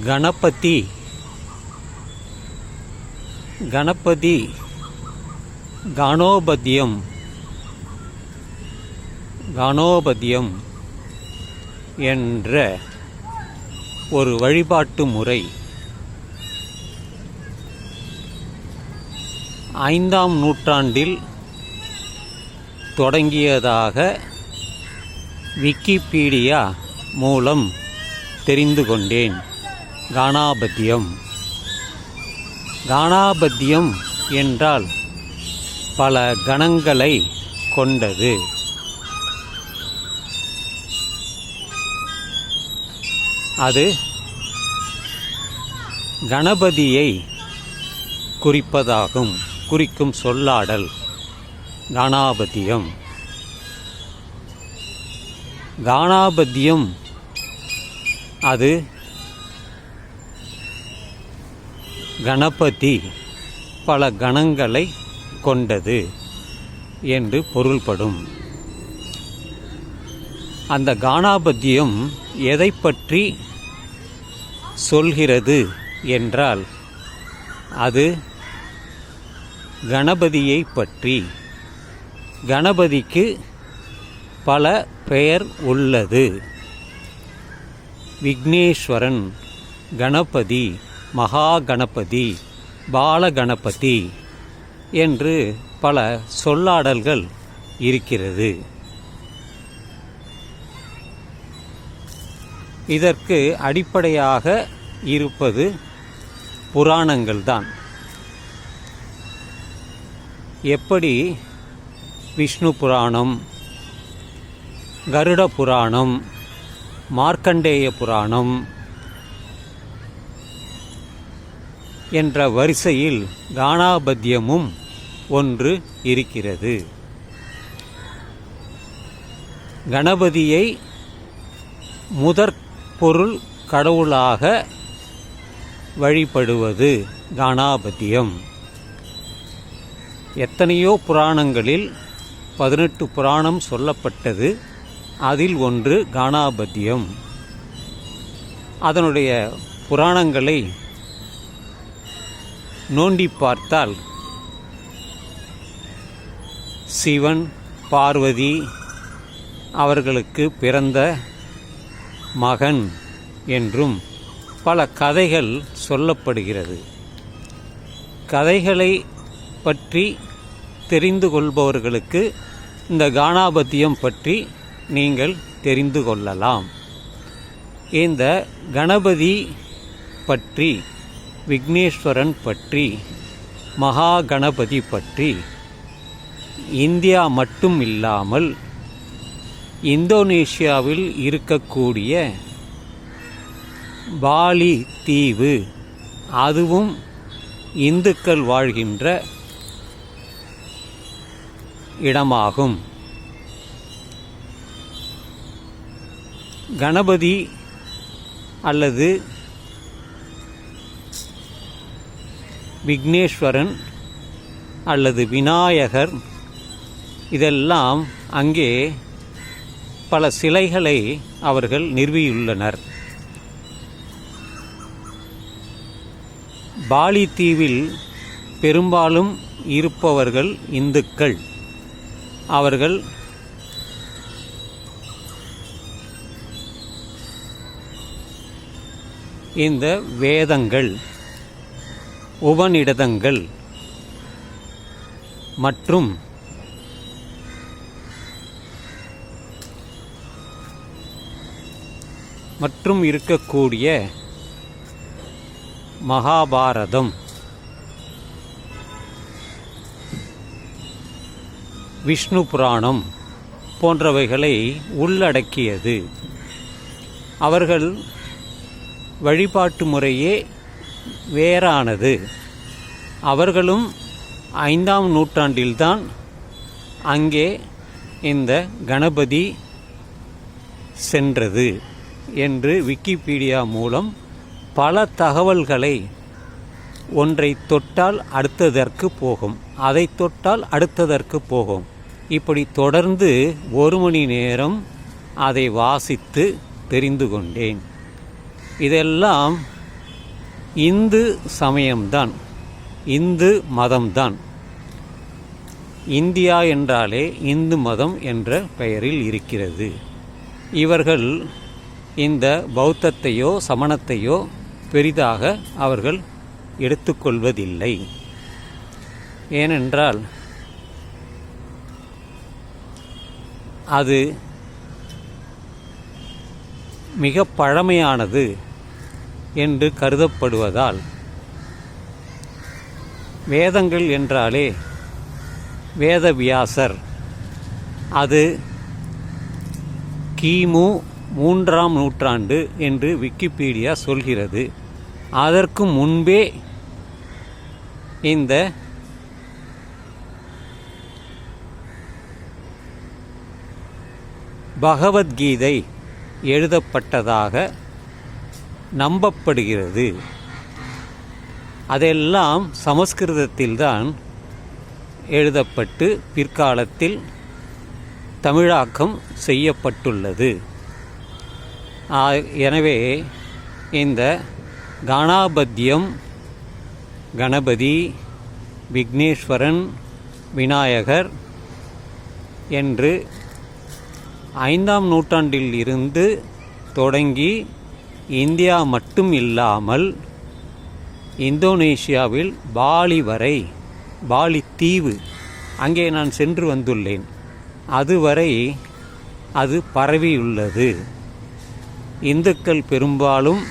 கணபதி. கணபதி. கணோபதியம். கணோபதியம் என்ற ஒரு வழிபாட்டு முறை. ஐந்தாம் நூற்றாண்டில் தொடங்கியதாக விக்கிபீடியா மூலம் தெரிந்து கொண்டேன். கானாபத்தியம் கானாபத்தியம் என்றால் பல கணங்களை கொண்டது. அது கணபதியை குறிப்பதாகும் குறிக்கும் சொல்லாடல். கானாபத்தியம் கானாபத்தியம் அது கணபதி பல கணங்களை கொண்டது என்று பொருள்படும். அந்த கானாபத்தியம் எதை பற்றி சொல்கிறது என்றால் அது கணபதியை பற்றி. கணபதிக்கு பல பெயர் உள்ளது. விக்னேஸ்வரன் கணபதி மகா கணபதி பாலகணபதி என்று பல சொல்லாடல்கள் இருக்கிறது. இதற்கு அடிப்படையாக இருப்பது புராணங்கள்தான். எப்படி விஷ்ணு புராணம் கருட புராணம் மார்க்கண்டேய புராணம் என்ற வரிசையில் கானாபத்தியமும் ஒன்று இருக்கிறது. கணபதியை முதற் பொருள் கடவுளாக வழிபடுவது கானாபத்தியம். எத்தனையோ புராணங்களில் பதினெட்டு புராணம் சொல்லப்பட்டது அதில் ஒன்று கானாபத்தியம். அதனுடைய புராணங்களை நோண்டி பார்த்தால் சிவன் பார்வதி அவர்களுக்கு பிறந்த மகன் என்றும் பல கதைகள் சொல்லப்படுகிறது. கதைகளை பற்றி தெரிந்து கொள்பவர்களுக்கு இந்த கானாபத்தியம் பற்றி நீங்கள் தெரிந்து கொள்ளலாம். இந்த கணபதி பற்றி விக்னேஸ்வரன் பற்றி மகாகணபதி பற்றி இந்தியா மட்டும் இல்லாமல் இந்தோனேஷியாவில் இருக்கக்கூடிய பாலி தீவு அதுவும் இந்துக்கள் வாழ்கின்ற இடமாகும். கணபதி அல்லது விக்னேஸ்வரன் அல்லது விநாயகர் இதெல்லாம் அங்கே பல சிலைகளை அவர்கள் நிறுவியுள்ளனர். பாலி தீவில் பெரும்பாலும் இருப்பவர்கள் இந்துக்கள். அவர்கள் இந்த வேதங்கள் உபநிடதங்கள் மற்றும் மற்றும் இருக்கக்கூடிய மகாபாரதம். விஷ்ணு புராணம் போன்றவைகளை உள்ளடக்கியது. அவர்கள் வழிபாட்டு முறையே வேறானது. அவர்களும் ஐந்தாம் நூற்றாண்டில்தான் அங்கே இந்த கணபதி சென்றது என்று விக்கிபீடியா மூலம் பல தகவல்களை ஒன்றை தொட்டால் அடுத்ததற்கு போகும் அதை தொட்டால் அடுத்ததற்கு போகும். இப்படி தொடர்ந்து ஒரு மணி நேரம் அதை வாசித்து தெரிந்து கொண்டேன். இதெல்லாம் இந்து சமயம்தான் இந்து மதம்தான். இந்தியா என்றாலே இந்து மதம் என்ற பெயரில் இருக்கிறது. இவர்கள் இந்த பௌத்தத்தையோ சமணத்தையோ பெரிதாக அவர்கள் எடுத்துக்கொள்வதில்லை. ஏனென்றால் அது மிக பழமையானது. என்று கருதப்படுவதால் வேதங்கள் என்றாலே வேதவியாசர். அது கிமு மூன்றாம் நூற்றாண்டு என்று விக்கிபீடியா சொல்கிறது. அதற்கு முன்பே இந்த பகவத்கீதை எழுதப்பட்டதாக நம்பப்படுகிறது. அதெல்லாம் சமஸ்கிருதத்தில்தான் எழுதப்பட்டு பிற்காலத்தில் தமிழாக்கம் செய்யப்பட்டுள்ளது. எனவே இந்த கானாபத்தியம் கணபதி விக்னேஸ்வரன் விநாயகர் என்று ஐந்தாம் நூற்றாண்டில் இருந்து தொடங்கி இந்தியா மட்டும் இல்லாமல் இந்தோனேஷியாவில் பாலி வரை பாலி தீவு அங்கே நான் சென்று வந்துள்ளேன். அதுவரை அது பரவியுள்ளது. இந்துக்கள் பெரும்பாலும்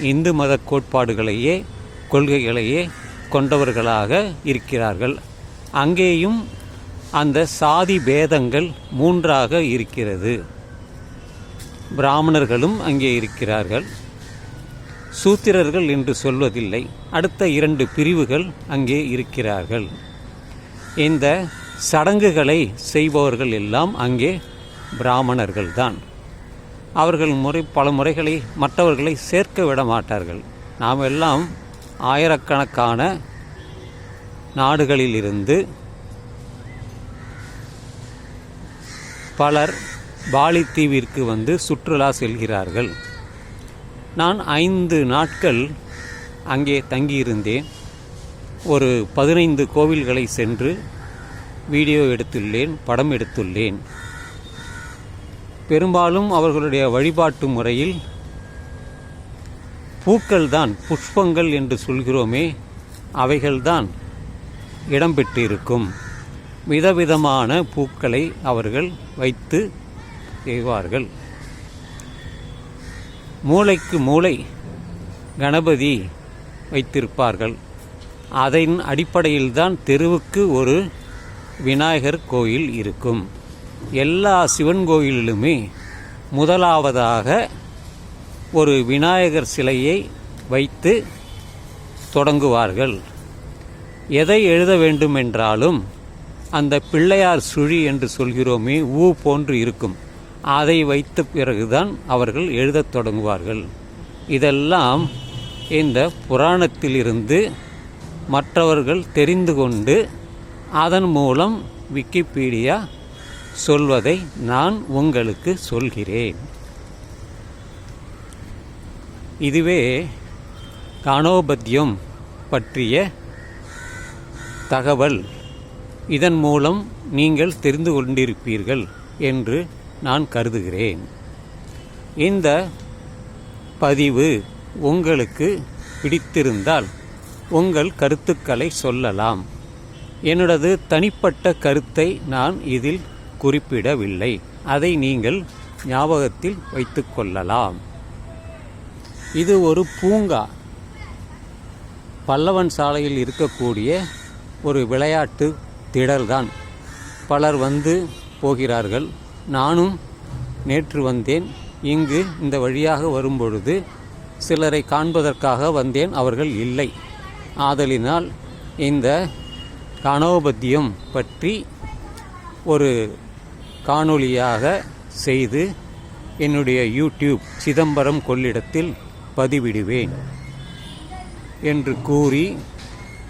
இந்து மத கோட்பாடுகளையே கொள்கைகளையே கொண்டவர்களாக இருக்கிறார்கள். அங்கேயும் அந்த சாதி பேதங்கள் மூன்றாக இருக்கிறது. பிராமணர்களும் அங்கே இருக்கிறார்கள். சூத்திரர்கள் என்று சொல்வதில்லை. அடுத்த இரண்டு பிரிவுகள் அங்கே இருக்கிறார்கள். இந்த சடங்குகளை செய்பவர்கள் எல்லாம் அங்கே பிராமணர்கள்தான். அவர்கள் முறை பல முறைகளை மற்றவர்களை சேர்க்க விட மாட்டார்கள் நாம் எல்லாம் ஆயிரக்கணக்கான நாடுகளிலிருந்து பலர் பாலி தீவிற்கு வந்து சுற்றுலா செல்கிறார்கள். நான் ஐந்து நாட்கள் அங்கே தங்கியிருந்தேன். ஒரு பதினைந்து கோவில்களை சென்று வீடியோ எடுத்துள்ளேன் படம் எடுத்துள்ளேன். பெரும்பாலும் அவர்களுடைய வழிபாட்டு முறையில் பூக்கள்தான் புஷ்பங்கள் என்று சொல்கிறோமே அவைகள்தான் இடம்பெற்றிருக்கும். விதவிதமான பூக்களை அவர்கள் வைத்து செய்வார்கள். மூளைக்கு மூளை கணபதி வைத்திருப்பார்கள். அதன் அடிப்படையில்தான் தெருவுக்கு ஒரு விநாயகர் கோயில் இருக்கும். எல்லா சிவன் கோயிலிலுமே முதலாவதாக ஒரு விநாயகர் சிலையை வைத்து தொடங்குவார்கள். எதை எழுத வேண்டுமென்றாலும் அந்த பிள்ளையார் சுழி என்று சொல்கிறோமே ஊ போன்று இருக்கும். அதை வைத்த பிறகுதான் அவர்கள் எழுதத் தொடங்குவார்கள். இதெல்லாம் இந்த புராணத்திலிருந்து மற்றவர்கள் தெரிந்து கொண்டு அதன் மூலம் விக்கிபீடியா சொல்வதை நான் உங்களுக்கு சொல்கிறேன். இதுவே காணோபத்தியம் பற்றிய தகவல். இதன் மூலம் நீங்கள் தெரிந்து கொண்டிருப்பீர்கள் என்று நான் கருதுகிறேன். இந்த பதிவு உங்களுக்கு பிடித்திருந்தால் உங்கள் கருத்துக்களை சொல்லலாம். என்னோடது தனிப்பட்ட கருத்தை நான் இதில் குறிப்பிடவில்லை. அதை நீங்கள் ஞாபகத்தில் வைத்துக்கொள்ளலாம் இது ஒரு பூங்கா. பல்லவன் சாலையில் இருக்கக்கூடிய ஒரு விளையாட்டு திடல்தான். பலர் வந்து போகிறார்கள். நானும் நேற்று வந்தேன். இங்கு இந்த வழியாக வரும்பொழுது சிலரை காண்பதற்காக வந்தேன் அவர்கள் இல்லை. ஆதலினால் இந்த கனோபத்தியம் பற்றி ஒரு காணொளியாக செய்து என்னுடைய யூடியூப் சிதம்பரம் கொள்ளிடத்தில் பதிவிடுவேன் என்று கூறி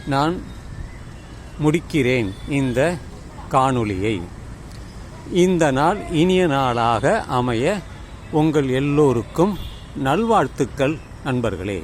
நான் முடிக்கிறேன் இந்த காணொளியை. இந்த நாள் இனிய நாளாக அமைய உங்கள் எல்லோருக்கும் நல்வாழ்த்துக்கள் நண்பர்களே.